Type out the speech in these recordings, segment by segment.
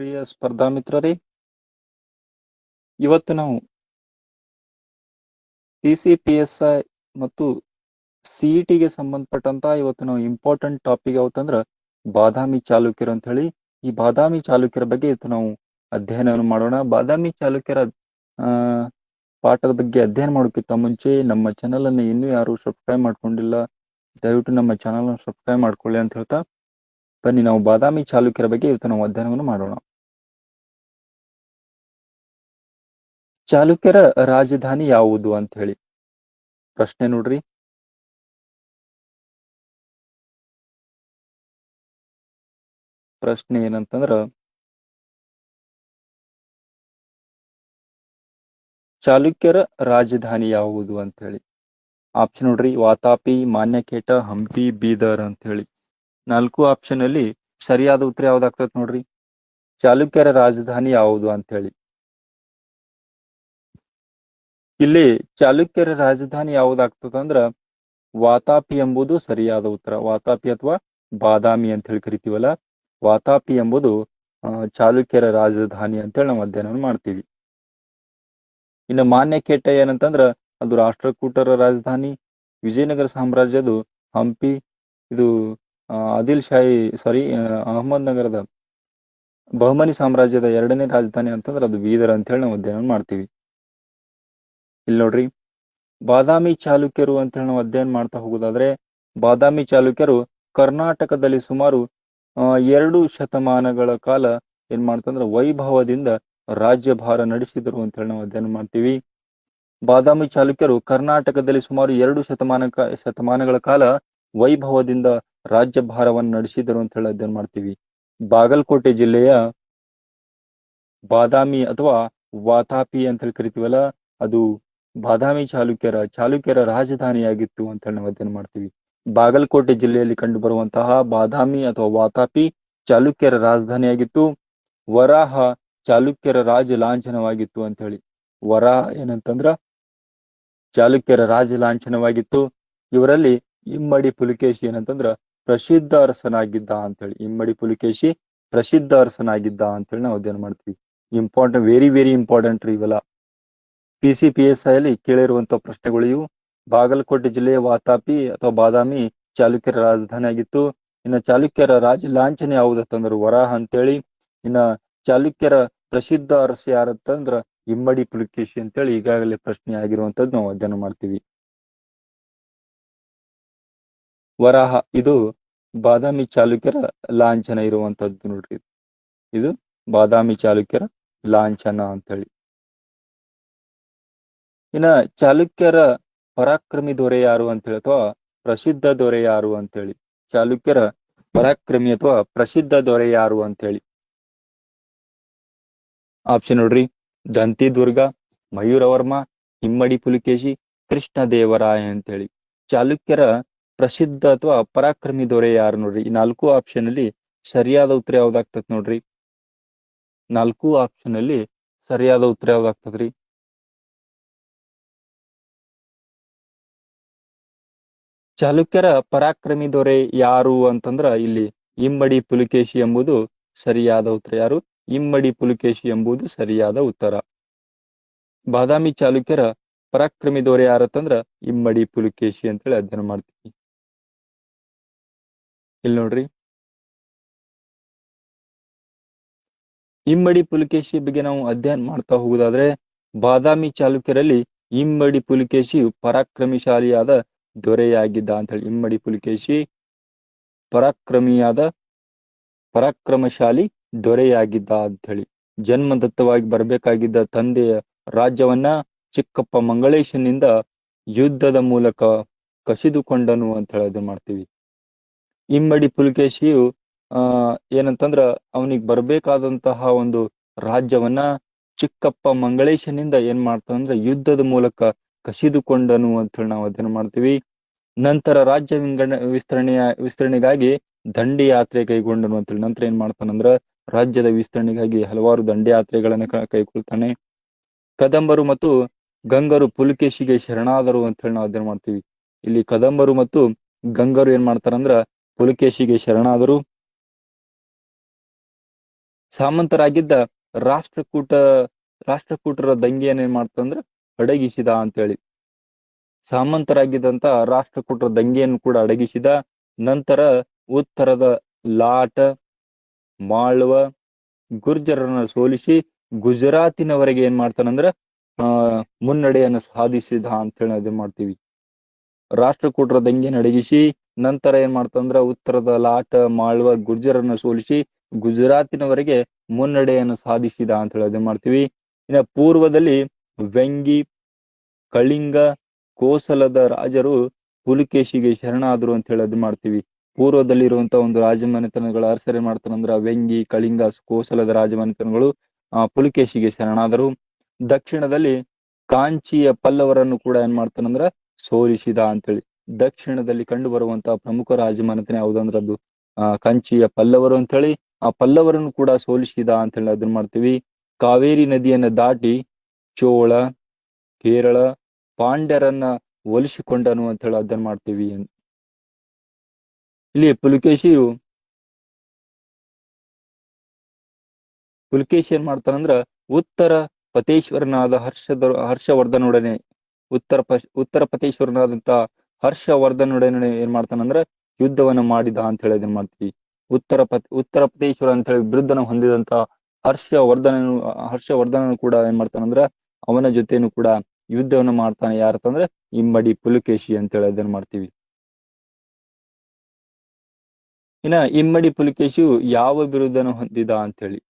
ಪ್ರಿಯ ಸ್ಪರ್ಧಾ ಮಿತ್ರರೇ, ಇವತ್ತು ನಾವು P C P S I ಮತ್ತು ಸಿಇಟಿಗೆ ಸಂಬಂಧಪಟ್ಟಂತ ಇವತ್ತು ನಾವು ಇಂಪಾರ್ಟೆಂಟ್ ಟಾಪಿಕ್ ಯಾವತ್ತಂದ್ರ ಬಾದಾಮಿ ಚಾಲುಕ್ಯರು ಅಂತ ಹೇಳಿ. ಈ ಬಾದಾಮಿ ಚಾಲುಕ್ಯರ ಬಗ್ಗೆ ಇವತ್ತು ನಾವು ಅಧ್ಯಯನವನ್ನು ಮಾಡೋಣ. ಬಾದಾಮಿ ಚಾಲುಕ್ಯರ ಪಾಠದ ಬಗ್ಗೆ ಅಧ್ಯಯನ ಮಾಡೋಕ್ಕಿಂತ ಮುಂಚೆ ನಮ್ಮ ಚಾನಲ್ ಅನ್ನು ಇನ್ನೂ ಯಾರು ಸಬ್ಸ್ಕ್ರೈಬ್ ಮಾಡ್ಕೊಂಡಿಲ್ಲ, ದಯವಿಟ್ಟು ನಮ್ಮ ಚಾನಲ್ ಸಬ್ಸ್ಕ್ರೈಬ್ ಮಾಡ್ಕೊಳ್ಳಿ ಅಂತ ಹೇಳ್ತಾ ಬನ್ನಿ. ನಾವು ಬಾದಾಮಿ ಚಾಲುಕ್ಯರ ಬಗ್ಗೆ ಇವತ್ತು ನಾವು ಅಧ್ಯಯನವನ್ನು ಮಾಡೋಣ. ಚಾಲುಕ್ಯರ ರಾಜಧಾನಿ ಯಾವುದು ಅಂತ ಹೇಳಿ? ಪ್ರಶ್ನೆ ನೋಡ್ರಿ. ಪ್ರಶ್ನೆ ಏನಂತಂದ್ರ, ಚಾಲುಕ್ಯರ ರಾಜಧಾನಿ ಯಾವುದು ಅಂತ ಹೇಳಿ. ಆಪ್ಷನ್ ನೋಡ್ರಿ, ವಾತಾಪಿ, ಮಾನ್ಯಕೇಟ, ಹಂಪಿ, ಬೀದರ್ ಅಂತ ಹೇಳಿ. ನಾಲ್ಕು ಆಪ್ಷನ್ ಅಲ್ಲಿ ಸರಿಯಾದ ಉತ್ತರ ಯಾವ್ದಾಗ್ತದೆ ನೋಡ್ರಿ? ಚಾಲುಕ್ಯರ ರಾಜಧಾನಿ ಯಾವುದು ಅಂತ ಹೇಳಿ. ಇಲ್ಲಿ ಚಾಲುಕ್ಯರ ರಾಜಧಾನಿ ಯಾವ್ದಾಗ್ತದ ಅಂದ್ರ ವಾತಾಪಿ ಎಂಬುದು ಸರಿಯಾದ ಉತ್ತರ. ವಾತಾಪಿ ಅಥವಾ ಬಾದಾಮಿ ಅಂತ ಹೇಳಿ ಕರಿತೀವಲ್ಲ, ವಾತಾಪಿ ಎಂಬುದು ಚಾಲುಕ್ಯರ ರಾಜಧಾನಿ ಅಂತೇಳಿ ನಾವು ಅಧ್ಯಯನ ಮಾಡ್ತೀವಿ. ಇನ್ನು ಮಾನ್ಯಕೇಟ ಏನಂತಂದ್ರ, ಅದು ರಾಷ್ಟ್ರಕೂಟರ ರಾಜಧಾನಿ, ವಿಜಯನಗರ ಸಾಮ್ರಾಜ್ಯದು ಹಂಪಿ, ಇದು ಆದಿಲ್ ಶಾಹಿ, ಸಾರಿ ಅಹಮದ್ ನಗರದ ಬಹುಮನಿ ಸಾಮ್ರಾಜ್ಯದ ಎರಡನೇ ರಾಜಧಾನಿ ಅಂತಂದ್ರೆ ಅದು ಬೀದರ್ ಅಂತ ಹೇಳಿ ನಾವು ಅಧ್ಯಯನ ಮಾಡ್ತೀವಿ. ಇಲ್ಲಿ ನೋಡ್ರಿ. ಬಾದಾಮಿ ಚಾಲುಕ್ಯರು ಅಂತ ಹೇಳಿ ನಾವು ಅಧ್ಯಯನ ಮಾಡ್ತಾ ಹೋಗೋದಾದ್ರೆ, ಬಾದಾಮಿ ಚಾಲುಕ್ಯರು ಕರ್ನಾಟಕದಲ್ಲಿ ಸುಮಾರು ಎರಡು ಶತಮಾನಗಳ ಕಾಲ ಏನ್ ಮಾಡ್ತಂದ್ರ ವೈಭವದಿಂದ ರಾಜ್ಯಭಾರ ನಡೆಸಿದರು ಅಂತ ಹೇಳಿ ನಾವು ಅಧ್ಯಯನ ಮಾಡ್ತೀವಿ. ಬಾದಾಮಿ ಚಾಲುಕ್ಯರು ಕರ್ನಾಟಕದಲ್ಲಿ ಸುಮಾರು ಎರಡು ಶತಮಾನ ಶತಮಾನಗಳ ಕಾಲ ವೈಭವದಿಂದ ರಾಜ್ಯಭಾರವನ್ನು ನಡೆಸಿದರು ಅಂತ ಹೇಳಿ ಅಧ್ಯಯನ ಮಾಡ್ತೀವಿ. ಬಾಗಲಕೋಟೆ ಜಿಲ್ಲೆಯ ಬಾದಾಮಿ ಅಥವಾ ವಾತಾಪಿ ಅಂತ ಹೇಳಿ ಕರಿತೀವಲ್ಲ, ಅದು ಬಾದಾಮಿ ಚಾಲುಕ್ಯರ ಚಾಲುಕ್ಯರ ರಾಜಧಾನಿಯಾಗಿತ್ತು ಅಂತ ಹೇಳಿ ನಾವು ಅಧ್ಯಯನ ಮಾಡ್ತೀವಿ? ಬಾಗಲಕೋಟೆ ಜಿಲ್ಲೆಯಲ್ಲಿ ಕಂಡು ಬರುವಂತಹ ಬಾದಾಮಿ ಅಥವಾ ವಾತಾಪಿ ಚಾಲುಕ್ಯರ ರಾಜಧಾನಿಯಾಗಿತ್ತು. ವರಾಹ ಚಾಲುಕ್ಯರ ರಾಜ ಲಾಂಛನವಾಗಿತ್ತು ಅಂತ ಹೇಳಿ ವರಾಹ ಏನಂತಂದ್ರ ಚಾಲುಕ್ಯರ ರಾಜ ಲಾಂಛನವಾಗಿತ್ತು ಇವರಲ್ಲಿ ಇಮ್ಮಡಿ ಪುಲಿಕೇಶಿ ಏನಂತಂದ್ರ ಪ್ರಸಿದ್ಧ ಅರಸನಾಗಿದ್ದ ಅಂತ ಹೇಳಿ ಇಮ್ಮಡಿ ಪುಲಿಕೇಶಿ ಪ್ರಸಿದ್ಧ ಅರಸನಾಗಿದ್ದ ಅಂತ ಹೇಳಿ ನಾವು ಅಧ್ಯಯನ ಮಾಡ್ತೀವಿ? ಇಂಪಾರ್ಟೆಂಟ್ ವೆರಿ ವೆರಿ ಇಂಪಾರ್ಟೆಂಟ್ ರೀ ಇವೆಲ್ಲ. ಪಿ ಕೇಳಿರುವಂತಹ ಕೇಳಿರುವಂತ ಪ್ರಶ್ನೆಗಳು ಇವು ಬಾಗಲಕೋಟೆ ಜಿಲ್ಲೆಯ ವಾತಾಪಿ ಅಥವಾ ಬಾದಾಮಿ ಚಾಲುಕ್ಯರ ರಾಜಧಾನಿ ಆಗಿತ್ತು ಇನ್ನ ಚಾಲುಕ್ಯರ ರಾಜ ಲಾಂಛನ ಯಾವುದಂತಂದ್ರ ವರಾಹ ಅಂತೇಳಿ, ಇನ್ನ ಚಾಲುಕ್ಯರ ಪ್ರಸಿದ್ಧ ಅರಸ ಯಾರಂತಂದ್ರ ಇಮ್ಮಡಿ ಪುಲಿಕೇಶಿ ಅಂತೇಳಿ ಈಗಾಗಲೇ ಪ್ರಶ್ನೆ ಆಗಿರುವಂತದ್ದು ನಾವು ಅಧ್ಯಯನ ಮಾಡ್ತೀವಿ. ವರಾಹ, ಇದು ಬಾದಾಮಿ ಚಾಲುಕ್ಯರ ಲಾಂಛನ ಇರುವಂತದ್ದು ನೋಡ್ರಿ. ಇದು ಬಾದಾಮಿ ಚಾಲುಕ್ಯರ ಲಾಂಛನ ಅಂತೇಳಿ. ಇನ್ನ ಚಾಲುಕ್ಯರ ಪರಾಕ್ರಮಿ ದೊರೆ ಯಾರು ಅಂತ ಹೇಳಿ ಅಥವಾ ಪ್ರಸಿದ್ಧ ದೊರೆ ಯಾರು ಅಂತ ಹೇಳಿ ಚಾಲುಕ್ಯರ ಪರಾಕ್ರಮಿ ಅಥವಾ ಪ್ರಸಿದ್ಧ ದೊರೆ ಯಾರು ಅಂತ ಹೇಳಿ ಆಪ್ಷನ್ ನೋಡ್ರಿ. ದಂತಿ ದುರ್ಗ ಮಯೂರವರ್ಮ ಹಿಮ್ಮಡಿ ಪುಲಿಕೇಶಿ, ಕೃಷ್ಣ ದೇವರಾಯ ಅಂತ ಹೇಳಿ ಚಾಲುಕ್ಯರ ಪ್ರಸಿದ್ಧ ಅಥವಾ ಪರಾಕ್ರಮಿ ದೊರೆ ಯಾರು ನೋಡ್ರಿ? ಈ ನಾಲ್ಕು ಆಪ್ಷನ್ ಅಲ್ಲಿ ಸರಿಯಾದ ಉತ್ತರ ಯಾವ್ದಾಗ್ತದ ನೋಡ್ರಿ? ನಾಲ್ಕು ಆಪ್ಷನ್ ಅಲ್ಲಿ ಸರಿಯಾದ ಉತ್ತರ ಯಾವ್ದಾಗ್ತದ್ರಿ? ಚಾಲುಕ್ಯರ ಪರಾಕ್ರಮಿ ದೊರೆ ಯಾರು ಅಂತಂದ್ರ ಇಲ್ಲಿ ಇಮ್ಮಡಿ ಪುಲಿಕೇಶಿ ಎಂಬುದು ಸರಿಯಾದ ಉತ್ತರ. ಯಾರು? ಇಮ್ಮಡಿ ಪುಲಿಕೇಶಿ ಎಂಬುದು ಸರಿಯಾದ ಉತ್ತರ. ಬಾದಾಮಿ ಚಾಲುಕ್ಯರ ಪರಾಕ್ರಮಿ ದೊರೆ ಯಾರತ್ತಂದ್ರ ಇಮ್ಮಡಿ ಪುಲಿಕೇಶಿ ಅಂತೇಳಿ ಅಧ್ಯಯನ ಮಾಡ್ತೀವಿ. ಇಲ್ಲಿ ನೋಡ್ರಿ. ಇಮ್ಮಡಿ ಪುಲಿಕೇಶಿ ಬಗ್ಗೆ ನಾವು ಅಧ್ಯಯನ ಮಾಡ್ತಾ ಹೋಗುದಾದ್ರೆ ಬಾದಾಮಿ ಚಾಲುಕ್ಯರಲ್ಲಿ ಇಮ್ಮಡಿ ಪುಲಿಕೇಶಿಯು ಪರಾಕ್ರಮಿಶಾಲಿಯಾದ ದೊರೆಯಾಗಿದ್ದ ಅಂತ ಹೇಳಿ ಇಮ್ಮಡಿ ಪುಲಿಕೇಶಿ ಪರಾಕ್ರಮಿಯಾದ, ಪರಾಕ್ರಮಶಾಲಿ ದೊರೆಯಾಗಿದ್ದ ಅಂತ ಹೇಳಿ. ಜನ್ಮದತ್ತವಾಗಿ ಬರಬೇಕಾಗಿದ್ದ ತಂದೆಯ ರಾಜ್ಯವನ್ನ ಚಿಕ್ಕಪ್ಪ ಮಂಗಳೇಶನಿಂದ ಯುದ್ಧದ ಮೂಲಕ ಕಸಿದುಕೊಂಡನು ಅಂತ ಹೇಳೋದು ಮಾಡ್ತೀವಿ. ಇಮ್ಮಡಿ ಪುಲಕೇಶಿಯು, ಆ, ಏನಂತಂದ್ರ ಅವನಿಗೆ ಬರಬೇಕಾದಂತಹ ಒಂದು ರಾಜ್ಯವನ್ನ ಚಿಕ್ಕಪ್ಪ ಮಂಗಳೇಶನಿಂದ ಏನ್ ಮಾಡ್ತಾನಂದ್ರ ಯುದ್ಧದ ಮೂಲಕ ಕಸಿದುಕೊಂಡನು ಅಂತ ಹೇಳಿ ನಾವು ಅಧ್ಯಯನ ಮಾಡ್ತೀವಿ. ನಂತರ ರಾಜ್ಯ ವಿಂಗಡ, ವಿಸ್ತರಣೆಯ, ವಿಸ್ತರಣೆಗಾಗಿ ದಂಡಿ ಯಾತ್ರೆ ಕೈಗೊಂಡನು ಅಂತೇಳಿ ನಂತರ ಏನ್ ಮಾಡ್ತಾನಂದ್ರ ರಾಜ್ಯದ ವಿಸ್ತರಣೆಗಾಗಿ ಹಲವಾರು ದಂಡಿ ಯಾತ್ರೆಗಳನ್ನ ಕೈಗೊಳ್ತಾನೆ. ಕದಂಬರು ಮತ್ತು ಗಂಗರು ಪುಲಕೇಶಿಗೆ ಶರಣಾದರು ಅಂತ ಹೇಳಿ ನಾವು ಅಧ್ಯಯನ ಮಾಡ್ತೀವಿ. ಇಲ್ಲಿ ಕದಂಬರು ಮತ್ತು ಗಂಗರು ಏನ್ ಮಾಡ್ತಾರಂದ್ರ ಪುಲಕೇಶಿಗೆ ಶರಣಾದರು. ಸಾಮಂತರಾಗಿದ್ದ ರಾಷ್ಟ್ರಕೂಟ, ರಾಷ್ಟ್ರಕೂಟರ ದಂಗೆಯನ್ನು ಏನ್ ಮಾಡ್ತಂದ್ರ ಅಡಗಿಸಿದ ಅಂತೇಳಿ. ಸಾಮಂತರಾಗಿದ್ದಂತ ರಾಷ್ಟ್ರಕೂಟರ ದಂಗೆಯನ್ನು ಕೂಡ ಅಡಗಿಸಿದ, ನಂತರ ಉತ್ತರದ ಲಾಟ, ಮಾಳ್ವ, ಗುರ್ಜರನ್ನ ಸೋಲಿಸಿ ಗುಜರಾತಿನವರೆಗೆ ಏನ್ ಮಾಡ್ತಾನಂದ್ರ, ಆ, ಮುನ್ನಡೆಯನ್ನು ಸಾಧಿಸಿದ ಅಂತ ಹೇಳಿ ಅದೇ ಮಾಡ್ತೀವಿ. ರಾಷ್ಟ್ರಕೂಟರ ದಂಗೆ ಅಡಗಿಸಿ, ನಂತರ ಏನ್ ಮಾಡ್ತಂದ್ರ ಉತ್ತರದ ಲಾಟ, ಮಾಳ್ವ, ಗುರ್ಜರನ್ನ ಸೋಲಿಸಿ ಗುಜರಾತಿನವರೆಗೆ ಮುನ್ನಡೆಯನ್ನು ಸಾಧಿಸಿದ ಅಂತ ಹೇಳಿ ಅದೇ ಮಾಡ್ತೀವಿ. ಇನ್ನ ಪೂರ್ವದಲ್ಲಿ ವೆಂಗಿ, ಕಳಿಂಗ, ಕೋಸಲದ ರಾಜರು ಪುಲಿಕೇಶಿಗೆ ಶರಣಾದರು ಅಂತ ಹೇಳಿ ಅದ್ ಮಾಡ್ತೀವಿ. ಪೂರ್ವದಲ್ಲಿ ಇರುವಂತ ಒಂದು ರಾಜಮನೆತನಗಳ ಅರಸರೆ ಮಾಡ್ತಾರಂದ್ರ ವೆಂಗಿ, ಕಳಿಂಗ, ಕೋಸಲದ ರಾಜಮನೆತನಗಳು, ಆ ಪುಲಿಕೇಶಿಗೆ ಶರಣಾದರು. ದಕ್ಷಿಣದಲ್ಲಿ ಕಾಂಚಿಯ ಪಲ್ಲವರನ್ನು ಕೂಡ ಏನ್ ಮಾಡ್ತಾನಂದ್ರ ಸೋಲಿಸಿದ ಅಂತೇಳಿ. ದಕ್ಷಿಣದಲ್ಲಿ ಕಂಡು ಬರುವಂತಹ ಪ್ರಮುಖ ರಾಜಮನೆತನ ಯಾವ್ದಂದ್ರ ಅದು, ಆ ಕಂಚಿಯ ಪಲ್ಲವರು ಅಂತ ಹೇಳಿ, ಆ ಪಲ್ಲವರನ್ನು ಕೂಡ ಸೋಲಿಸಿದ ಅಂತ ಹೇಳಿ ಅದನ್ನ ಮಾಡ್ತೀವಿ. ಕಾವೇರಿ ನದಿಯನ್ನ ದಾಟಿ ಚೋಳ, ಕೇರಳ, ಪಾಂಡ್ಯರನ್ನ ಒಲಿಸಿಕೊಂಡನು ಅಂತ ಹೇಳಿ ಅದನ್ನ ಮಾಡ್ತೀವಿ. ಇಲ್ಲಿ ಪುಲಕೇಶಿಯು ಪುಲಕೇಶಿ ಏನ್ ಮಾಡ್ತಾನಂದ್ರ ಉತ್ತರ ಪತೇಶ್ವರನಾದ ಹರ್ಷದ ಹರ್ಷವರ್ಧನೊಡನೆ, ಉತ್ತರ ಪ, ಉತ್ತರ ಪತೇಶ್ವರನಾದಂತ ಹರ್ಷವರ್ಧನೊಡನೆ ಏನ್ ಮಾಡ್ತಾನಂದ್ರ ಯುದ್ಧವನ್ನ ಮಾಡಿದ ಅಂತ ಹೇಳಿ ಅದನ್ನ ಮಾಡ್ತೀವಿ. ಉತ್ತರ ಪತ್ ಉತ್ತರ ಪತೇಶ್ವರ ಅಂತ ಹೇಳಿ ವಿರುದ್ಧನ ಹೊಂದಿದಂತ ಹರ್ಷವರ್ಧನನು ಹರ್ಷವರ್ಧನನು ಕೂಡ ಏನ್ ಮಾಡ್ತಾನಂದ್ರ ಅವನ ಜೊತೆನು ಕೂಡ ಯುದ್ಧವನ್ನ ಮಾಡ್ತಾನೆ ಯಾರತ್ತಂದ್ರ ಇಮ್ಮಡಿ ಪುಲಕೇಶಿ ಅಂತ ಹೇಳಿ ಅದನ್ನ ಮಾಡ್ತೀವಿ. ಇನ್ನ ಇಮ್ಮಡಿ ಪುಲಕೇಶಿಯು ಯಾವ ಬಿರುದನ್ನು ಹೊಂದಿದ ಅಂತ ಹೇಳಿ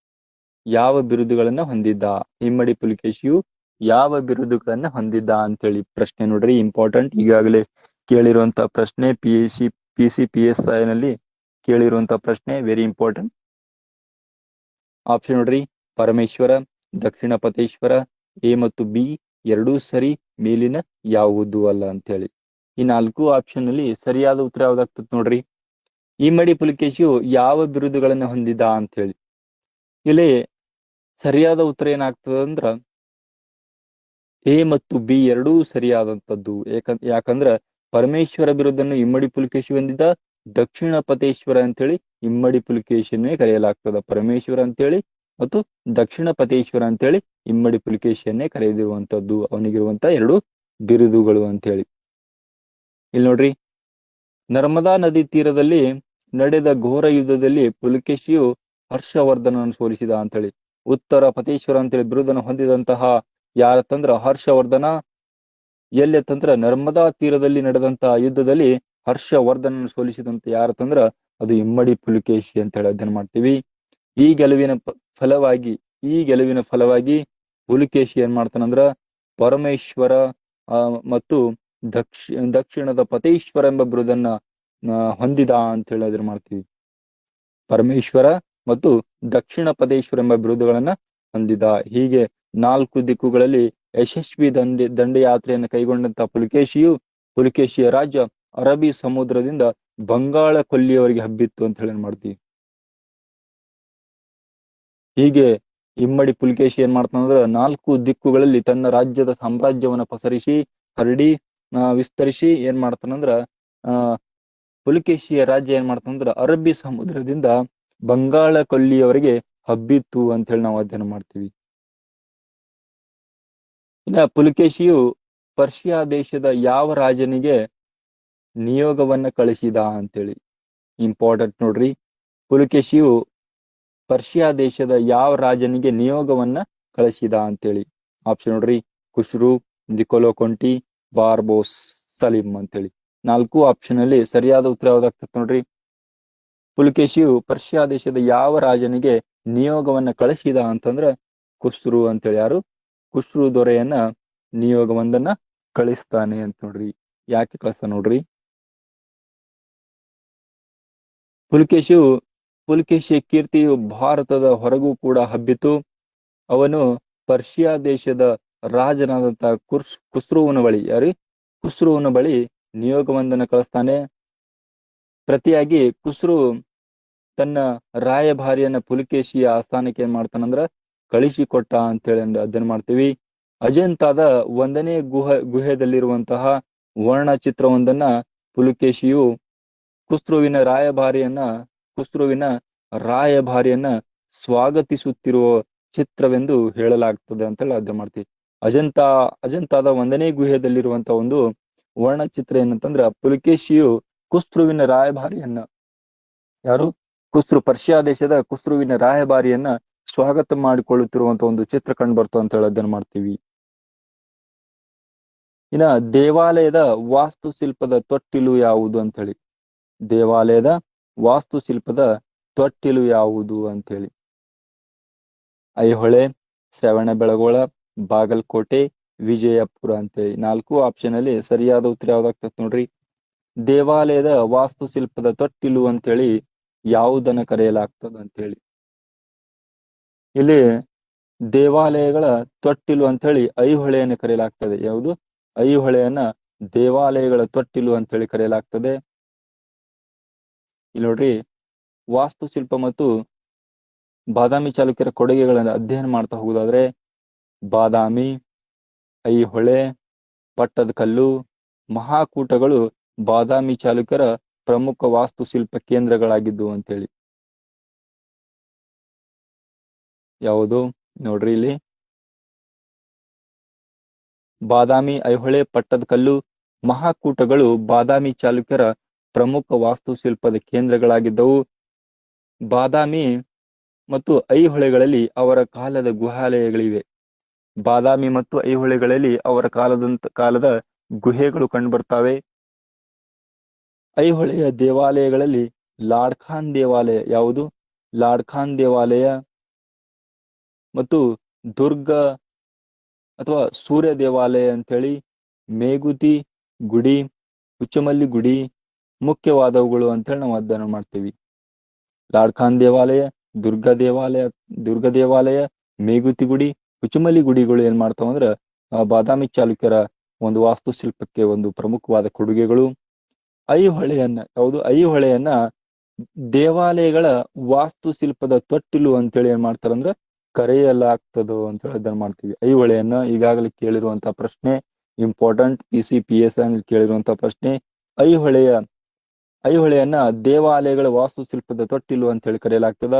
ಯಾವ ಬಿರುದುಗಳನ್ನ ಹೊಂದಿದ್ದ? ಇಮ್ಮಡಿ ಪುಲಕೇಶಿಯು ಯಾವ ಬಿರುದುಗಳನ್ನ ಹೊಂದಿದ್ದ ಅಂತೇಳಿ ಪ್ರಶ್ನೆ ನೋಡ್ರಿ. ಇಂಪಾರ್ಟೆಂಟ್. ಈಗಾಗಲೇ ಕೇಳಿರುವಂತ ಪ್ರಶ್ನೆ P C P C P ನಲ್ಲಿ ಕೇಳಿರುವಂತ ಪ್ರಶ್ನೆ ವೆರಿ ಇಂಪಾರ್ಟೆಂಟ್. ಆಪ್ಷನ್ ನೋಡ್ರಿ. ಪರಮೇಶ್ವರ ದಕ್ಷಿಣ ಪತೇಶ್ವರ ಎ ಮತ್ತು ಬಿ ಎರಡೂ ಸರಿ ಮೇಲಿನ ಯಾವುದು ಅಲ್ಲ ಅಂತ ಹೇಳಿ ಈ ನಾಲ್ಕು ಆಪ್ಷನ್ ಅಲ್ಲಿ ಸರಿಯಾದ ಉತ್ತರ ಯಾವ್ದಾಗ್ತದೆ ನೋಡ್ರಿ. ಇಮ್ಮಡಿ ಪುಲಿಕೇಶಿಯು ಯಾವ ಬಿರುದುಗಳನ್ನ ಹೊಂದಿದ ಅಂತ ಹೇಳಿ ಇಲ್ಲಿ ಸರಿಯಾದ ಉತ್ತರ ಏನಾಗ್ತದ ಅಂದ್ರ ಎ ಮತ್ತು ಬಿ ಎರಡೂ ಸರಿಯಾದಂತದ್ದು ಯಾಕ ಯಾಕಂದ್ರ ಪರಮೇಶ್ವರ ಬಿರುದನ್ನು ಇಮ್ಮಡಿ ಪುಲಿಕೇಶಿ ಹೊಂದಿದ ದಕ್ಷಿಣ ಪತೇಶ್ವರ ಅಂತೇಳಿ ಇಮ್ಮಡಿ ಪುಲಿಕೇಶಿಯನ್ನೇ ಕರೆಯಲಾಗ್ತದ. ಪರಮೇಶ್ವರ ಅಂತೇಳಿ ಮತ್ತು ದಕ್ಷಿಣ ಪತೇಶ್ವರ ಅಂತೇಳಿ ಇಮ್ಮಡಿ ಪುಲಿಕೇಶಿಯನ್ನೇ ಕರೆದಿರುವಂತದ್ದು ಅವನಿಗಿರುವಂತ ಎರಡು ಬಿರುದುಗಳು ಅಂತೇಳಿ. ಇಲ್ಲಿ ನೋಡ್ರಿ, ನರ್ಮದಾ ನದಿ ತೀರದಲ್ಲಿ ನಡೆದ ಘೋರ ಯುದ್ಧದಲ್ಲಿ ಪುಲಿಕೇಶಿಯು ಹರ್ಷವರ್ಧನನ್ನು ಸೋಲಿಸಿದ ಅಂತೇಳಿ. ಉತ್ತರ ಪತೇಶ್ವರ ಅಂತೇಳಿ ಬಿರುದನ್ನು ಹೊಂದಿದಂತಹ ತಂದ್ರ ಹರ್ಷವರ್ಧನ, ಎಲ್ಲೆತ್ತಂದ್ರ ನರ್ಮದಾ ತೀರದಲ್ಲಿ ನಡೆದಂತಹ ಯುದ್ಧದಲ್ಲಿ ಹರ್ಷವರ್ಧನ ಸೋಲಿಸಿದಂತ ಯಾರತ್ತಂದ್ರ ಅದು ಇಮ್ಮಡಿ ಪುಲಿಕೇಶಿ ಅಂತ ಹೇಳಿ ಅಧ್ಯಯನ ಮಾಡ್ತೀವಿ. ಈ ಗೆಲುವಿನ ಫಲವಾಗಿ, ಈ ಗೆಲುವಿನ ಫಲವಾಗಿ ಪುಲಿಕೇಶಿ ಏನ್ ಮಾಡ್ತಾನಂದ್ರ ಪರಮೇಶ್ವರ ಮತ್ತು ದಕ್ಷಿ, ದಕ್ಷಿಣದ ಪತೇಶ್ವರ ಎಂಬ ಬಿರುದನ್ನ ಹೊಂದಿದ ಅಂತ ಹೇಳಿ ಅದ್ರ ಮಾಡ್ತೀವಿ. ಪರಮೇಶ್ವರ ಮತ್ತು ದಕ್ಷಿಣ ಪದೇಶ್ವರ ಎಂಬ ಬಿರುದುಗಳನ್ನ ಹೊಂದಿದ. ಹೀಗೆ ನಾಲ್ಕು ದಿಕ್ಕುಗಳಲ್ಲಿ ಯಶಸ್ವಿ ದಂಡೆ, ದಂಡಯಾತ್ರೆಯನ್ನು ಕೈಗೊಂಡಂತ ಪುಲಿಕೇಶಿಯು ಪುಲಿಕೇಶಿಯ ರಾಜ್ಯ ಅರಬಿ ಸಮುದ್ರದಿಂದ ಬಂಗಾಳ ಕೊಲ್ಲಿಯವರಿಗೆ ಹಬ್ಬಿತ್ತು ಅಂತ ಹೇಳಿ ಮಾಡ್ತೀವಿ. ಹೀಗೆ ಇಮ್ಮಡಿ ಪುಲಿಕೇಶಿ ಏನ್ ಮಾಡ್ತಾನಂದ್ರ ನಾಲ್ಕು ದಿಕ್ಕುಗಳಲ್ಲಿ ತನ್ನ ರಾಜ್ಯದ ಸಾಮ್ರಾಜ್ಯವನ್ನ ಪಸರಿಸಿ, ಹರಡಿ ವಿಸ್ತರಿಸಿ ಏನ್ ಮಾಡ್ತಾನಂದ್ರ ಆ, ಪುಲಿಕೇಶಿಯ ರಾಜ್ಯ ಏನ್ ಮಾಡ್ತಾನಂದ್ರ ಅರಬ್ಬಿ ಸಮುದ್ರದಿಂದ ಬಂಗಾಳ ಕೊಲ್ಲಿಯವರೆಗೆ ಹಬ್ಬಿತ್ತು ಅಂತ ಹೇಳಿ ನಾವು ಅಧ್ಯಯನ ಮಾಡ್ತೀವಿ. ಇನ್ನ ಪುಲಿಕೇಶಿಯು ಪರ್ಷಿಯಾ ದೇಶದ ಯಾವ ರಾಜನಿಗೆ ನಿಯೋಗವನ್ನ ಕಳಿಸಿದ ಅಂತೇಳಿ. ಇಂಪಾರ್ಟೆಂಟ್ ನೋಡ್ರಿ. ಪುಲಿಕೇಶಿಯು ಪರ್ಷಿಯಾ ದೇಶದ ಯಾವ ರಾಜನಿಗೆ ನಿಯೋಗವನ್ನ ಕಳಿಸಿದ ಅಂತೇಳಿ? ಆಪ್ಷನ್ ನೋಡ್ರಿ. ಖುಷ್ರು ದಿಕೊಲೋ ಕೊಂಟಿ ಬಾರ್ಬೋಸ್ ಸಲೀಂ ಅಂತೇಳಿ. ನಾಲ್ಕು ಆಪ್ಷನ್ ಅಲ್ಲಿ ಸರಿಯಾದ ಉತ್ತರ ಯಾವ್ದಾಗ್ತದೆ ನೋಡ್ರಿ? ಪುಲಕೇಶಿಯು ಪರ್ಷಿಯಾ ದೇಶದ ಯಾವ ರಾಜನಿಗೆ ನಿಯೋಗವನ್ನ ಕಳಿಸಿದ ಅಂತಂದ್ರ ಖುಷ್ರು ಅಂತೇಳಿ. ಯಾರು? ಕುಶ್ರು ದೊರೆಯನ್ನ ನಿಯೋಗವೊಂದನ್ನ ಕಳಿಸ್ತಾನೆ ಅಂತ ನೋಡ್ರಿ. ಯಾಕೆ ಕಳಿಸ್ತಾನ ನೋಡ್ರಿ? ಪುಲಿಕೇಶಿಯು ಪುಲಿಕೇಶಿಯ ಕೀರ್ತಿಯು ಭಾರತದ ಹೊರಗೂ ಕೂಡ ಹಬ್ಬಿತು. ಅವನು ಪರ್ಷಿಯಾ ದೇಶದ ರಾಜನಾದಂತ ಕುರ್ಸ್ ಕುಸ್ರುವನ ಬಳಿ, ಯಾರಿ? ಕುಸ್ರುವನ ಬಳಿ ನಿಯೋಗವೊಂದನ್ನು ಕಳಿಸ್ತಾನೆ. ಪ್ರತಿಯಾಗಿ ಕುಸ್ರು ತನ್ನ ರಾಯಭಾರಿಯನ್ನ ಪುಲಿಕೇಶಿಯ ಆಸ್ಥಾನಕ್ಕೆ ಏನ್ ಮಾಡ್ತಾನಂದ್ರ ಕಳಿಸಿಕೊಟ್ಟ ಅಂತೇಳಿ ಅಧ್ಯಯನ ಮಾಡ್ತೀವಿ. ಅಜಂತಾದ ಒಂದನೇ ಗುಹ ಗುಹೆದಲ್ಲಿರುವಂತಹ ವರ್ಣಚಿತ್ರವೊಂದನ್ನ ಪುಲಿಕೇಶಿಯು ಕುಸ್ರುವಿನ ರಾಯಭಾರಿಯನ್ನ ಕುಸ್ರುವಿನ ರಾಯಭಾರಿಯನ್ನ ಸ್ವಾಗತಿಸುತ್ತಿರುವ ಚಿತ್ರವೆಂದು ಹೇಳಲಾಗ್ತದೆ ಅಂತ ಹೇಳಿ ಅಧ್ಯಯನ ಮಾಡ್ತೀವಿ. ಅಜಂತ, ಅಜಂತಾದ ಒಂದನೇ ಗುಹೆಯಲ್ಲಿರುವಂತ ಒಂದು ವರ್ಣಚಿತ್ರ ಏನಂತಂದ್ರೆ ಪುಲಕೇಶಿಯು ಕುಸ್ರುವಿನ ರಾಯಭಾರಿಯನ್ನ ಯಾರು? ಕುಸ್ರು ಪರ್ಷಿಯಾ ದೇಶದ ಕುಸ್ರುವಿನ ರಾಯಭಾರಿಯನ್ನ ಸ್ವಾಗತ ಮಾಡಿಕೊಳ್ಳುತ್ತಿರುವಂತ ಒಂದು ಚಿತ್ರ ಕಂಡು ಬರ್ತು ಅಂತ ಹೇಳಿ ಅಧ್ಯಯನ ಮಾಡ್ತೀವಿ. ಇನ್ನ ದೇವಾಲಯದ ವಾಸ್ತುಶಿಲ್ಪದ ತೊಟ್ಟಿಲು ಯಾವುದು ಅಂತ ಹೇಳಿ ದೇವಾಲಯದ ವಾಸ್ತುಶಿಲ್ಪದ ತೊಟ್ಟಿಲು ಯಾವುದು ಅಂತ ಹೇಳಿ ಐಹೊಳೆ, ಶ್ರವಣ ಬೆಳಗೊಳ, ಬಾಗಲಕೋಟೆ, ವಿಜಯಪುರ ಅಂತೇಳಿ ನಾಲ್ಕು ಆಪ್ಷನ್ ಅಲ್ಲಿ ಸರಿಯಾದ ಉತ್ತರ ಯಾವ್ದಾಗ್ತದೆ ನೋಡ್ರಿ. ದೇವಾಲಯದ ವಾಸ್ತುಶಿಲ್ಪದ ತೊಟ್ಟಿಲು ಅಂತೇಳಿ ಯಾವುದನ್ನ ಕರೆಯಲಾಗ್ತದ ಅಂತೇಳಿ ಇಲ್ಲಿ ದೇವಾಲಯಗಳ ತೊಟ್ಟಿಲು ಅಂತ ಹೇಳಿ ಐಹೊಳೆಯನ್ನು ಕರೆಯಲಾಗ್ತದೆ. ಯಾವುದು? ಐಹೊಳೆಯನ್ನ ದೇವಾಲಯಗಳ ತೊಟ್ಟಿಲು ಅಂತ ಹೇಳಿ ಕರೆಯಲಾಗ್ತದೆ. ಇಲ್ಲಿ ನೋಡ್ರಿ, ವಾಸ್ತುಶಿಲ್ಪ ಮತ್ತು ಬಾದಾಮಿ ಚಾಲುಕ್ಯರ ಕೊಡುಗೆಗಳನ್ನು ಅಧ್ಯಯನ ಮಾಡ್ತಾ ಹೋಗೋದಾದ್ರೆ, ಬಾದಾಮಿ, ಐಹೊಳೆ ಪಟ್ಟದಕಲ್ಲು ಮಹಾಕೂಟಗಳು ಬಾದಾಮಿ ಚಾಲುಕ್ಯರ ಪ್ರಮುಖ ವಾಸ್ತುಶಿಲ್ಪ ಕೇಂದ್ರಗಳಾಗಿದ್ದು ಅಂತೇಳಿ. ಯಾವುದು? ನೋಡ್ರಿ ಇಲ್ಲಿ. ಬಾದಾಮಿ, ಐಹೊಳೆ ಪಟ್ಟದಕಲ್ಲು ಮಹಾಕೂಟಗಳು ಬಾದಾಮಿ ಚಾಲುಕ್ಯರ ಪ್ರಮುಖ ವಾಸ್ತುಶಿಲ್ಪದ ಕೇಂದ್ರಗಳಾಗಿದ್ದವು. ಬಾದಾಮಿ ಮತ್ತು ಐಹೊಳೆಗಳಲ್ಲಿ ಅವರ ಕಾಲದ ಗುಹಾಲಯಗಳಿವೆ. ಬಾದಾಮಿ ಮತ್ತು ಐಹೊಳೆಗಳಲ್ಲಿ ಅವರ ಕಾಲದಂತ, ಕಾಲದ ಗುಹೆಗಳು ಕಂಡುಬರ್ತಾವೆ ಐಹೊಳೆಯ ದೇವಾಲಯಗಳಲ್ಲಿ ಲಾಡ್ ಖಾನ್ ದೇವಾಲಯ ಯಾವುದು? ಲಾಡ್ ಖಾನ್ ದೇವಾಲಯ ಮತ್ತು ದುರ್ಗ ಅಥವಾ ಸೂರ್ಯ ದೇವಾಲಯ ಅಂತೇಳಿ ಮೇಗುತಿ ಗುಡಿ, ಉಚ್ಚಮಲ್ಲಿ ಗುಡಿ ಮುಖ್ಯವಾದವುಗಳು ಅಂತೇಳಿ ನಾವು ಅಧ್ಯಯನ ಮಾಡ್ತೀವಿ. ಲಾಡ್ ಖಾನ್ ದೇವಾಲಯ, ದುರ್ಗ ದೇವಾಲಯ ದುರ್ಗ ದೇವಾಲಯ, ಮೇಗುತಿ ಗುಡಿ ಉಚ್ಚಮಲ್ಲಿ ಗುಡಿಗಳು ಏನ್ ಮಾಡ್ತಾವ ಅಂದ್ರ ಬಾದಾಮಿ ಚಾಲುಕ್ಯರ ಒಂದು ವಾಸ್ತುಶಿಲ್ಪಕ್ಕೆ ಒಂದು ಪ್ರಮುಖವಾದ ಕೊಡುಗೆಗಳು. ಐಹೊಳೆಯನ್ನ ಯಾವುದು ಐಹೊಳೆಯನ್ನ ದೇವಾಲಯಗಳ ವಾಸ್ತುಶಿಲ್ಪದ ತೊಟ್ಟಿಲು ಅಂತೇಳಿ ಏನ್ ಮಾಡ್ತಾರಂದ್ರ ಕರೆಯಲಾಗ್ತದೋ ಅಂತ ಹೇಳಿ ಅದನ್ನ ಮಾಡ್ತೀವಿ. ಐಹೊಳೆಯನ್ನ ಈಗಾಗಲೇ ಕೇಳಿರುವಂತ ಪ್ರಶ್ನೆ important P C P S ಅಲ್ಲಿ ಕೇಳಿರುವಂತ ಪ್ರಶ್ನೆ, ಐಹೊಳೆಯ ಐಹೊಳೆಯನ್ನ ದೇವಾಲಯಗಳ ವಾಸ್ತುಶಿಲ್ಪದ ತೊಟ್ಟಿಲು ಅಂತ ಹೇಳಿ ಕರೆಯಲಾಗ್ತದ.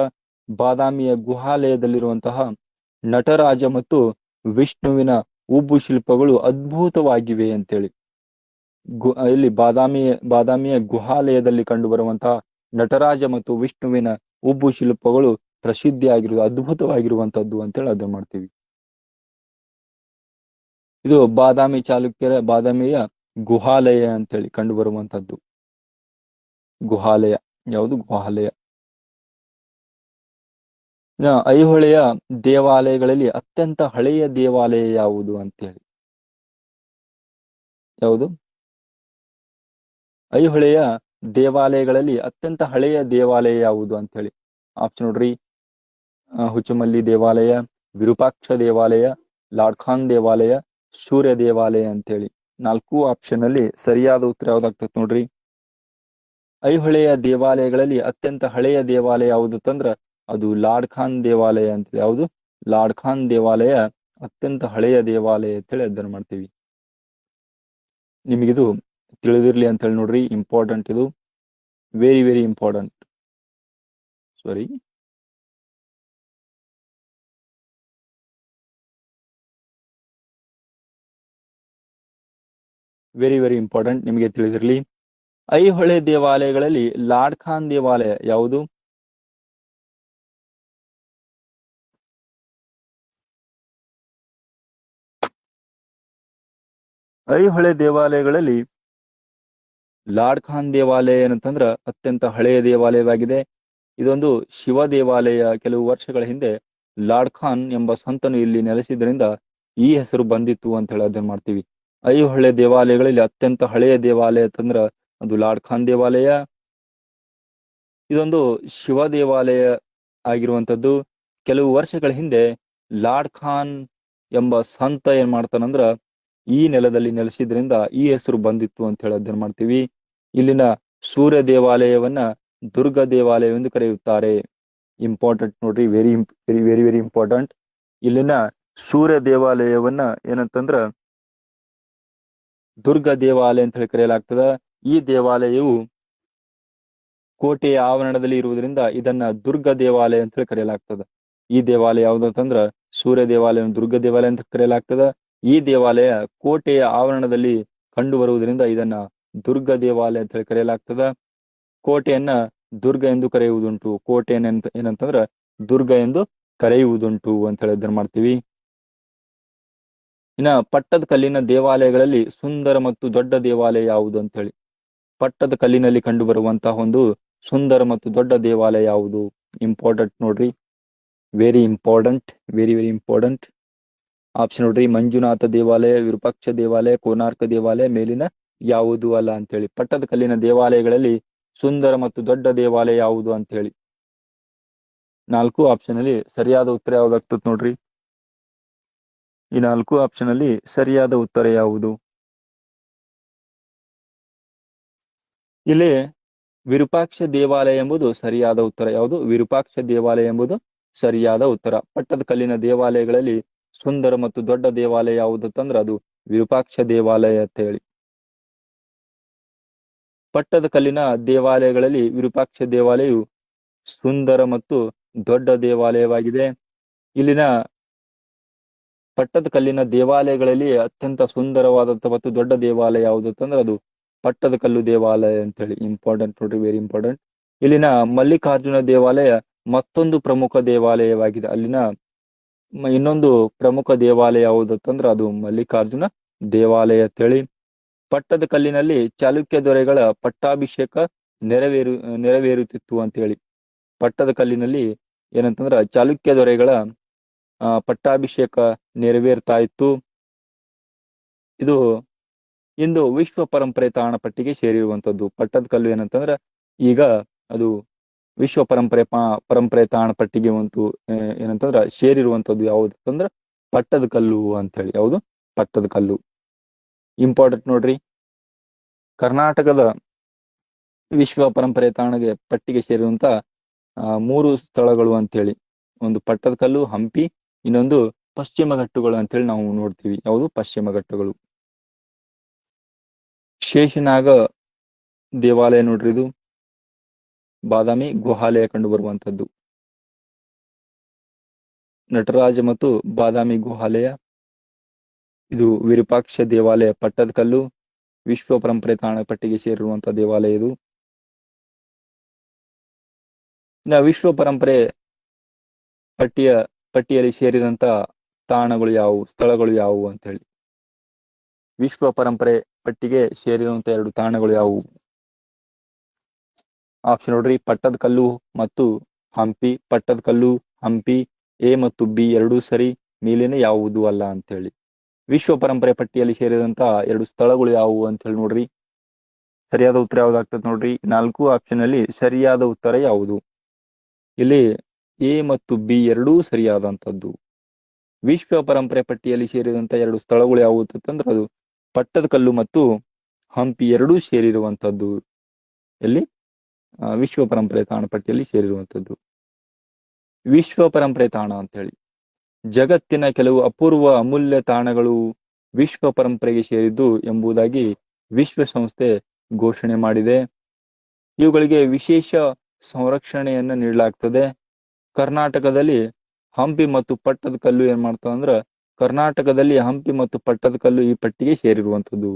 ಬಾದಾಮಿಯ ಗುಹಾಲಯದಲ್ಲಿರುವಂತಹ ನಟರಾಜ ಮತ್ತು ವಿಷ್ಣುವಿನ ಉಬ್ಬು ಶಿಲ್ಪಗಳು ಅದ್ಭುತವಾಗಿವೆ ಅಂತೇಳಿ ಗು, ಇಲ್ಲಿ ಬಾದಾಮಿ, ಬಾದಾಮಿಯ ಗುಹಾಲಯದಲ್ಲಿ ಕಂಡು ಬರುವಂತಹ ನಟರಾಜ ಮತ್ತು ವಿಷ್ಣುವಿನ ಉಬ್ಬು ಶಿಲ್ಪಗಳು ಪ್ರಸಿದ್ಧಿಯಾಗಿರುವುದು ಅದ್ಭುತವಾಗಿರುವಂತದ್ದು ಅಂತೇಳಿ ಅದನ್ನ ಮಾಡ್ತೀವಿ. ಇದು ಬಾದಾಮಿ ಚಾಲುಕ್ಯರ, ಬಾದಾಮಿಯ ಗುಹಾಲಯ ಅಂತೇಳಿ ಕಂಡು ಬರುವಂತದ್ದು ಗುಹಾಲಯ. ಯಾವುದು ಗುಹಾಲಯ? ಐಹೊಳೆಯ ದೇವಾಲಯಗಳಲ್ಲಿ ಅತ್ಯಂತ ಹಳೆಯ ದೇವಾಲಯ ಯಾವುದು ಅಂತ ಹೇಳಿ ಯಾವುದು? ಐಹೊಳೆಯ ದೇವಾಲಯಗಳಲ್ಲಿ ಅತ್ಯಂತ ಹಳೆಯ ದೇವಾಲಯ ಯಾವುದು ಅಂತ ಹೇಳಿ ಆಪ್ಷನ್ ನೋಡ್ರಿ. ಹುಚ್ಚಮಲ್ಲಿ ದೇವಾಲಯ, ವಿರೂಪಾಕ್ಷ ದೇವಾಲಯ ಲಾಡ್ಖಾನ್ ದೇವಾಲಯ, ಸೂರ್ಯ ದೇವಾಲಯ ಅಂತೇಳಿ. ನಾಲ್ಕು ಆಪ್ಷನ್ ಅಲ್ಲಿ ಸರಿಯಾದ ಉತ್ತರ ಯಾವ್ದಾಗ್ತದೆ ನೋಡ್ರಿ. ಐಹೊಳೆಯ ದೇವಾಲಯಗಳಲ್ಲಿ ಅತ್ಯಂತ ಹಳೆಯ ದೇವಾಲಯ ಯಾವುದು ತಂದ್ರ, ಅದು ಲಾಡ್ ಖಾನ್ ದೇವಾಲಯ ಅಂತ ಯಾವುದು? ಲಾಡ್ ಖಾನ್ ದೇವಾಲಯ, ಅತ್ಯಂತ ಹಳೆಯ ದೇವಾಲಯ ಅಂತ ಹೇಳಿ ಅಧ್ಯಯನ ಮಾಡ್ತೀವಿ. ನಿಮಗಿದು ತಿಳಿದಿರ್ಲಿ ಅಂತ ಹೇಳಿ ನೋಡ್ರಿ ಇಂಪಾರ್ಟೆಂಟ್ ಇದು. ವೆರಿ ವೆರಿ ಇಂಪಾರ್ಟೆಂಟ್ ಸಾರಿ ವೆರಿ ವೆರಿ ಇಂಪಾರ್ಟೆಂಟ್ ನಿಮಗೆ ತಿಳಿದಿರ್ಲಿ. ಐಹೊಳೆ ದೇವಾಲಯಗಳಲ್ಲಿ ಲಾಡ್ ಖಾನ್ ದೇವಾಲಯ ಯಾವುದು? ಐಹೊಳೆ ದೇವಾಲಯಗಳಲ್ಲಿ ಲಾಡ್ ಖಾನ್ ದೇವಾಲಯ ಏನಂತಂದ್ರ ಅತ್ಯಂತ ಹಳೆಯ ದೇವಾಲಯವಾಗಿದೆ. ಇದೊಂದು ಶಿವ ದೇವಾಲಯ ಕೆಲವು ವರ್ಷಗಳ ಹಿಂದೆ ಲಾಡ್ ಖಾನ್ ಎಂಬ ಸಂತನು ಇಲ್ಲಿ ನೆಲೆಸಿದ್ರಿಂದ ಈ ಹೆಸರು ಬಂದಿತ್ತು ಅಂತ ಹೇಳಿ ಅದನ್ನ ಮಾಡ್ತೀವಿ. ಐಹೊಳೆ ದೇವಾಲಯಗಳಲ್ಲಿ ಅತ್ಯಂತ ಹಳೆಯ ದೇವಾಲಯ ಅಂತಂದ್ರ ಅದು ಲಾರ್ಡ್ ಖಾನ್ ದೇವಾಲಯ. ಇದೊಂದು ಶಿವ ದೇವಾಲಯ ಆಗಿರುವಂತದ್ದು ಕೆಲವು ವರ್ಷಗಳ ಹಿಂದೆ ಲಾಡ್ ಖಾನ್ ಎಂಬ ಸಂತ ಏನ್ ಮಾಡ್ತಾನಂದ್ರ ಈ ನೆಲದಲ್ಲಿ ನೆಲೆಸಿದ್ರಿಂದ ಈ ಹೆಸರು ಬಂದಿತ್ತು ಅಂತ ಹೇಳಿ ಅಧ್ಯಯನ ಮಾಡ್ತೀವಿ. ಇಲ್ಲಿನ ಸೂರ್ಯ ದೇವಾಲಯವನ್ನ ದುರ್ಗ ದೇವಾಲಯವೆಂದು ಕರೆಯುತ್ತಾರೆ. ಇಂಪಾರ್ಟೆಂಟ್ ನೋಡ್ರಿ very very very very important ಇಲ್ಲಿನ ಸೂರ್ಯ ದೇವಾಲಯವನ್ನ ಏನಂತಂದ್ರ ದುರ್ಗ ದೇವಾಲಯ ಅಂತ ಹೇಳಿ ಕರೆಯಲಾಗ್ತದ. ಈ ದೇವಾಲಯವು ಕೋಟೆಯ ಆವರಣದಲ್ಲಿ ಇರುವುದರಿಂದ ಇದನ್ನ ದುರ್ಗ ದೇವಾಲಯ ಅಂತ ಹೇಳಿ ಕರೆಯಲಾಗ್ತದೆ. ಈ ದೇವಾಲಯ ಯಾವ್ದಂತಂದ್ರ ಸೂರ್ಯ ದೇವಾಲಯ ದುರ್ಗ ದೇವಾಲಯ ಅಂತ ಕರೆಯಲಾಗ್ತದ. ಈ ದೇವಾಲಯ ಕೋಟೆಯ ಆವರಣದಲ್ಲಿ ಕಂಡು ಬರುವುದರಿಂದ ಇದನ್ನ ದುರ್ಗ ದೇವಾಲಯ ಅಂತ ಹೇಳಿ ಕರೆಯಲಾಗ್ತದ. ಕೋಟೆಯನ್ನ ದುರ್ಗ ಎಂದು ಕರೆಯುವುದುಂಟು. ಕೋಟೆಯನ್ನ ಏನಂತಂದ್ರ ದುರ್ಗ ಎಂದು ಕರೆಯುವುದುಂಟು ಅಂತ ಹೇಳಿ ಇದನ್ನ ಮಾಡ್ತೀವಿ. ಇನ್ನ ಪಟ್ಟದ ಕಲ್ಲಿನ ದೇವಾಲಯಗಳಲ್ಲಿ ಸುಂದರ ಮತ್ತು ದೊಡ್ಡ ದೇವಾಲಯ ಯಾವುದು ಅಂತ ಹೇಳಿ. ಪಟ್ಟದ ಕಲ್ಲಿನಲ್ಲಿ ಕಂಡು ಬರುವಂತಹ ಒಂದು ಸುಂದರ ಮತ್ತು ದೊಡ್ಡ ದೇವಾಲಯ ಯಾವುದು? ಇಂಪಾರ್ಟೆಂಟ್ ನೋಡ್ರಿ. Very important very very important option ನೋಡ್ರಿ, ಮಂಜುನಾಥ ದೇವಾಲಯ, ವಿರೂಪಾಕ್ಷ ದೇವಾಲಯ, ಕೋನಾರ್ಕ ದೇವಾಲಯ ಮೇಲಿನ ಯಾವುದು ಅಲ್ಲ ಅಂತ ಹೇಳಿ ಪಟ್ಟದ ಕಲ್ಲಿನ ದೇವಾಲಯಗಳಲ್ಲಿ ಸುಂದರ ಮತ್ತು ದೊಡ್ಡ ದೇವಾಲಯ ಯಾವುದು ಅಂತ ಹೇಳಿ ನಾಲ್ಕು ಆಪ್ಷನ್ ಅಲ್ಲಿ ಸರಿಯಾದ ಉತ್ತರ ಯಾವ್ದಾಗ್ತದೆ ನೋಡ್ರಿ. ಈ ನಾಲ್ಕು ಆಪ್ಷನ್ ಅಲ್ಲಿ ಸರಿಯಾದ ಉತ್ತರ ಯಾವುದು? ಇಲ್ಲಿ ವಿರೂಪಾಕ್ಷ ದೇವಾಲಯ ಎಂಬುದು ಸರಿಯಾದ ಉತ್ತರ. ಯಾವುದು? ವಿರೂಪಾಕ್ಷ ದೇವಾಲಯ ಎಂಬುದು ಸರಿಯಾದ ಉತ್ತರ. ಪಟ್ಟದ ಕಲ್ಲಿನ ದೇವಾಲಯಗಳಲ್ಲಿ ಸುಂದರ ಮತ್ತು ದೊಡ್ಡ ದೇವಾಲಯ ಯಾವುದು ಅಂತಂದ್ರೆ ಅದು ವಿರೂಪಾಕ್ಷ ದೇವಾಲಯ ಅಂತ ಹೇಳಿ. ಪಟ್ಟದ ಕಲ್ಲಿನ ದೇವಾಲಯಗಳಲ್ಲಿ ವಿರೂಪಾಕ್ಷ ದೇವಾಲಯವು ಸುಂದರ ಮತ್ತು ದೊಡ್ಡ ದೇವಾಲಯವಾಗಿದೆ. ಇಲ್ಲಿನ ಪಟ್ಟದ ಕಲ್ಲಿನ ದೇವಾಲಯಗಳಲ್ಲಿ ಅತ್ಯಂತ ಸುಂದರವಾದಂತಹ ಮತ್ತು ದೊಡ್ಡ ದೇವಾಲಯ ಯಾವುದು ಅದು ಪಟ್ಟದ ಕಲ್ಲು ದೇವಾಲಯ ಅಂತ ಹೇಳಿ ಇಂಪಾರ್ಟೆಂಟ್ ನೋಡ್ರಿ ವೆರಿ ಇಂಪಾರ್ಟೆಂಟ್ ಇಲ್ಲಿನ ಮಲ್ಲಿಕಾರ್ಜುನ ದೇವಾಲಯ ಮತ್ತೊಂದು ಪ್ರಮುಖ ದೇವಾಲಯವಾಗಿದೆ. ಅಲ್ಲಿನ ಇನ್ನೊಂದು ಪ್ರಮುಖ ದೇವಾಲಯ ಯಾವುದಂತಂದ್ರೆ ಅದು ಮಲ್ಲಿಕಾರ್ಜುನ ದೇವಾಲಯ ಅಂತೇಳಿ. ಪಟ್ಟದ ಕಲ್ಲಿನಲ್ಲಿ ಚಾಲುಕ್ಯ ದೊರೆಗಳ ಪಟ್ಟಾಭಿಷೇಕ ನೆರವೇರು, ನೆರವೇರುತ್ತಿತ್ತು ಅಂತ ಹೇಳಿ ಪಟ್ಟದ ಕಲ್ಲಿನಲ್ಲಿ ಏನಂತಂದ್ರ ಚಾಲುಕ್ಯ ದೊರೆಗಳ ಪಟ್ಟಾಭಿಷೇಕ ನೆರವೇರ್ತಾ ಇತ್ತು. ಇದು ಇಂದು ವಿಶ್ವ ಪರಂಪರೆ ತಾಣ ಪಟ್ಟಿಗೆ ಸೇರಿರುವಂತದ್ದು ಪಟ್ಟದಕಲ್ಲು ಏನಂತಂದ್ರ, ಈಗ ಅದು ವಿಶ್ವ ಪರಂಪರೆ ಪರಂಪರೆ ತಾಣ ಪಟ್ಟಿಗೆ ಒಂದು ಏನಂತಂದ್ರ ಸೇರಿರುವಂತದ್ದು ಯಾವುದು ಪಟ್ಟದ ಪಟ್ಟದಕಲ್ಲು ಅಂತ ಹೇಳಿ ಯಾವುದು ಪಟ್ಟದಕಲ್ಲು ಇಂಪಾರ್ಟೆಂಟ್ ನೋಡ್ರಿ. ಕರ್ನಾಟಕದ ವಿಶ್ವ ಪರಂಪರೆ ತಾಣಗೆ ಪಟ್ಟಿಗೆ ಸೇರಿರುವಂತ ಮೂರು ಸ್ಥಳಗಳು ಅಂತೇಳಿ ಒಂದು ಪಟ್ಟದಕಲ್ಲು ಹಂಪಿ, ಇನ್ನೊಂದು ಪಶ್ಚಿಮ ಘಟ್ಟಗಳು ಅಂತೇಳಿ ನಾವು ನೋಡ್ತೀವಿ. ಯಾವುದು? ಪಶ್ಚಿಮ ಘಟ್ಟಗಳು. ಶೇಷನಾಗ ದೇವಾಲಯ ನೋಡ್ರಿ ಇದು ಬಾದಾಮಿ ಗುಹಾಲಯ ಕಂಡು ಬರುವಂತದ್ದು ನಟರಾಜ ಮತ್ತು ಬಾದಾಮಿ ಗುಹಾಲಯ, ಇದು ವಿರೂಪಾಕ್ಷ ದೇವಾಲಯ ಪಟ್ಟದಕಲ್ಲು ವಿಶ್ವ ಪರಂಪರೆ ತಾಣ ಪಟ್ಟಿಗೆ ಸೇರಿರುವಂತಹ ದೇವಾಲಯ ಇದು. ವಿಶ್ವ ಪರಂಪರೆ ಪಟ್ಟಿಯ, ಪಟ್ಟಿಯಲ್ಲಿ ಸೇರಿದಂತ ತಾಣಗಳು ಯಾವುವು ಸ್ಥಳಗಳು ಯಾವುವು ಅಂತ ಹೇಳಿ. ವಿಶ್ವ ಪರಂಪರೆ ಪಟ್ಟಿಗೆ ಸೇರಿರುವಂತ ಎರಡು ತಾಣಗಳು ಯಾವುವು? ಆಪ್ಷನ್ ನೋಡ್ರಿ, ಪಟ್ಟದ ಕಲ್ಲು ಮತ್ತು ಹಂಪಿ. ಪಟ್ಟದ ಕಲ್ಲು, ಹಂಪಿ, ಎ ಮತ್ತು ಬಿ ಎರಡೂ ಸರಿ ಮೇಲಿನ ಯಾವುದು ಅಲ್ಲ ಅಂತ ಹೇಳಿ ವಿಶ್ವ ಪರಂಪರೆ ಪಟ್ಟಿಯಲ್ಲಿ ಸೇರಿದಂತ ಎರಡು ಸ್ಥಳಗಳು ಯಾವುವು ಅಂತ ಹೇಳಿ ನೋಡ್ರಿ. ಸರಿಯಾದ ಉತ್ತರ ಯಾವ್ದಾಗ್ತದೆ ನೋಡ್ರಿ. ನಾಲ್ಕು ಆಪ್ಷನ್ ಅಲ್ಲಿ ಸರಿಯಾದ ಉತ್ತರ ಯಾವುದು? ಇಲ್ಲಿ ಎ ಮತ್ತು ಬಿ ಎರಡೂ ಸರಿಯಾದಂತದ್ದು ವಿಶ್ವ ಪರಂಪರೆ ಪಟ್ಟಿಯಲ್ಲಿ ಸೇರಿದಂತ ಎರಡು ಸ್ಥಳಗಳು ಯಾವುವು ಅಂತಂದ್ರೆ ಅದು ಪಟ್ಟದ ಕಲ್ಲು ಮತ್ತು ಹಂಪಿ ಎರಡೂ ಸೇರಿರುವಂತದ್ದು ಎಲ್ಲಿ? ವಿಶ್ವ ಪರಂಪರೆ ತಾಣ ಪಟ್ಟಿಯಲ್ಲಿ ಸೇರಿರುವಂತದ್ದು ವಿಶ್ವ ಪರಂಪರೆ ತಾಣ ಅಂತ ಹೇಳಿ ಜಗತ್ತಿನ ಕೆಲವು ಅಪೂರ್ವ ಅಮೂಲ್ಯ ತಾಣಗಳು ವಿಶ್ವ ಪರಂಪರೆಗೆ ಸೇರಿದ್ದು ಎಂಬುದಾಗಿ ವಿಶ್ವಸಂಸ್ಥೆ ಘೋಷಣೆ ಮಾಡಿದೆ. ಇವುಗಳಿಗೆ ವಿಶೇಷ ಸಂರಕ್ಷಣೆಯನ್ನು ನೀಡಲಾಗ್ತದೆ. ಕರ್ನಾಟಕದಲ್ಲಿ ಹಂಪಿ ಮತ್ತು ಪಟ್ಟದ ಕಲ್ಲು ಏನ್ ಮಾಡ್ತಾವ ಅಂದ್ರ ಕರ್ನಾಟಕದಲ್ಲಿ ಹಂಪಿ ಮತ್ತು ಪಟ್ಟದ ಕಲ್ಲು ಈ ಪಟ್ಟಿಗೆ ಸೇರಿರುವಂತದ್ದು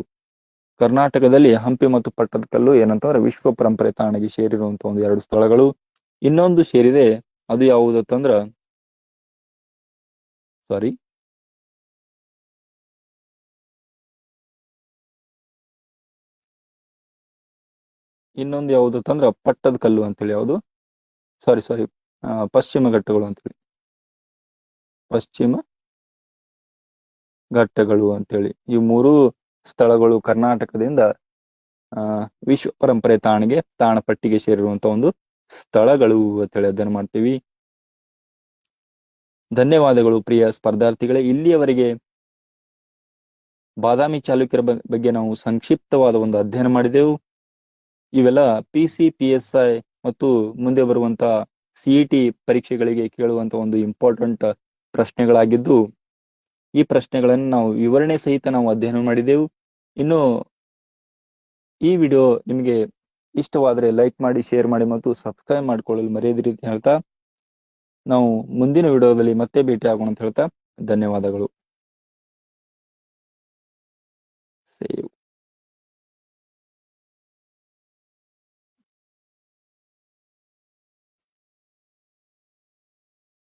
ಕರ್ನಾಟಕದಲ್ಲಿ ಹಂಪಿ ಮತ್ತು ಪಟ್ಟದ ಕಲ್ಲು ಏನಂತಂದ್ರೆ ವಿಶ್ವ ಪರಂಪರೆ ತಾಣಗೆ ಸೇರಿರುವಂತ ಒಂದು ಎರಡು ಸ್ಥಳಗಳು. ಇನ್ನೊಂದು ಸೇರಿದೆ, ಅದು ಯಾವುದಂತಂದ್ರ ಸಾರಿ ಇನ್ನೊಂದು ಯಾವುದಂತಂದ್ರ ಪಟ್ಟದ ಕಲ್ಲು ಅಂತೇಳಿ ಯಾವುದು? ಸಾರಿ ಸಾರಿ ಪಶ್ಚಿಮ ಘಟ್ಟಗಳು ಅಂತೇಳಿ. ಪಶ್ಚಿಮ ಘಟ್ಟಗಳು ಅಂತೇಳಿ. ಈ ಮೂರು ಸ್ಥಳಗಳು ಕರ್ನಾಟಕದಿಂದ ವಿಶ್ವ ಪರಂಪರೆ ತಾಣಿಗೆ ತಾಣ ಪಟ್ಟಿಗೆ ಸೇರಿರುವಂತ ಒಂದು ಸ್ಥಳಗಳು ಅಂತೇಳಿ ಅಧ್ಯಯನ ಮಾಡ್ತೀವಿ. ಧನ್ಯವಾದಗಳು ಪ್ರಿಯ ಸ್ಪರ್ಧಾರ್ಥಿಗಳೇ. ಇಲ್ಲಿಯವರೆಗೆ ಬಾದಾಮಿ ಚಾಲುಕ್ಯರ ಬಗ್ಗೆ ನಾವು ಸಂಕ್ಷಿಪ್ತವಾದ ಒಂದು ಅಧ್ಯಯನ ಮಾಡಿದೆವು. ಇವೆಲ್ಲ ಪಿ ಸಿ ಮತ್ತು ಮುಂದೆ ಬರುವಂತ ಸಿಇಟಿ ಪರೀಕ್ಷೆಗಳಿಗೆ ಕೇಳುವಂತ ಒಂದು ಇಂಪಾರ್ಟೆಂಟ್ ಪ್ರಶ್ನೆಗಳಾಗಿದ್ದು ಈ ಪ್ರಶ್ನೆಗಳನ್ನು ನಾವು ವಿವರಣೆ ಸಹಿತ ನಾವು ಅಧ್ಯಯನ ಮಾಡಿದೆವು. ಇನ್ನು ಈ ವಿಡಿಯೋ ನಿಮಗೆ ಇಷ್ಟವಾದರೆ ಲೈಕ್ ಮಾಡಿ, ಶೇರ್ ಮಾಡಿ ಮತ್ತು ಸಬ್ಸ್ಕ್ರೈಬ್ ಮಾಡಿಕೊಳ್ಳಲು ಮರೆಯದಿರಿ ಅಂತ ಹೇಳ್ತಾ ನಾವು ಮುಂದಿನ ವಿಡಿಯೋದಲ್ಲಿ ಮತ್ತೆ ಭೇಟಿ ಆಗೋಣ ಅಂತ ಹೇಳ್ತಾ ಧನ್ಯವಾದಗಳು. ಸೇವ್.